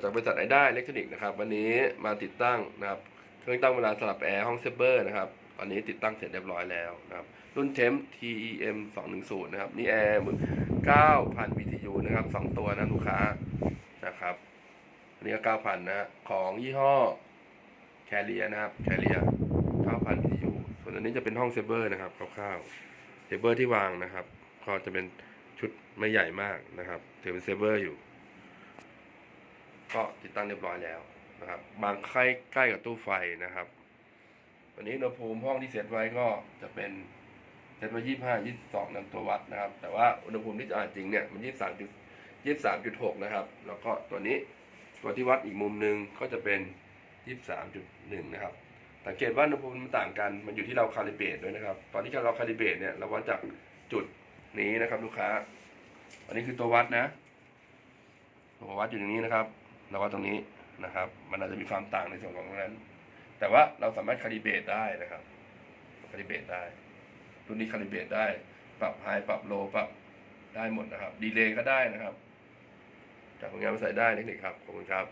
จากบริษัทไอได้อิเล็กทรอนิกส์นะครับ วันนี้มาติดตั้งนะครับ เครื่องตั้งเวลาสลับแอร์ห้องเซเบอร์นะครับตอนนี้ติดตั้งเสร็จเรียบร้อยแล้วนะครับ รุ่นเทม TEM 210 นะครับ นี่แอร์9,000 BTU นะครับ 2 ตัวนะลูกค้านะครับอันนี้ก็9,000 นะ ของยี่ห้อแคเรียนะครับแคเรีย9,000 BTU ส่วนอันนี้จะเป็นห้องเซเบอร์นะครับคร่าวๆเซเบอร์ที่วางนะครับ ก็จะเป็นชุดไม่ใหญ่มากนะครับถือเป็นเซเบอร์อยู่ ก็ติดตั้งเรียบร้อยแล้วนะครับ บางใกล้ใกล้กับตู้ไฟนะครับ วันนี้อุณหภูมิห้องที่เซตไว้ก็จะเป็นเซตไว้ยี่ห้ายี่สองนั่นตัววัดนะครับ แต่ว่าอุณหภูมิที่จะอ่านจริงเนี่ยมันยี่สามจุดยี่สามจุดหกนะครับ แล้วก็ตัวนี้ตัวที่วัดอีกมุมหนึ่งก็จะเป็นยี่สามจุดหนึ่งนะครับสังเกตว่าอุณหภูมิมันต่างกัน มันอยู่ที่เราคาลิเบตด้วยนะครับ ตอนที่เราคาลิเบตเนี่ยเราวัดจากจุดนี้นะครับ ลูกค้า อันนี้คือตัววัดนะ ตัววัดอยู่ตรงนี้นะครับ แล้วก็ตรงนี้นะครับ มันอาจจะมีความต่างในส่วนของตรงนั้น แต่ว่าเราสามารถคาลิเบตได้นะครับคาลิเบตได้รุ่นนี้คาลิเบตได้ ปรับไฮปรับโลปรับได้หมดนะครับ ดีเลย์ก็ได้นะครับ จากผลงานมาใส่ได้เทคนิคครับ ขอบคุณครับ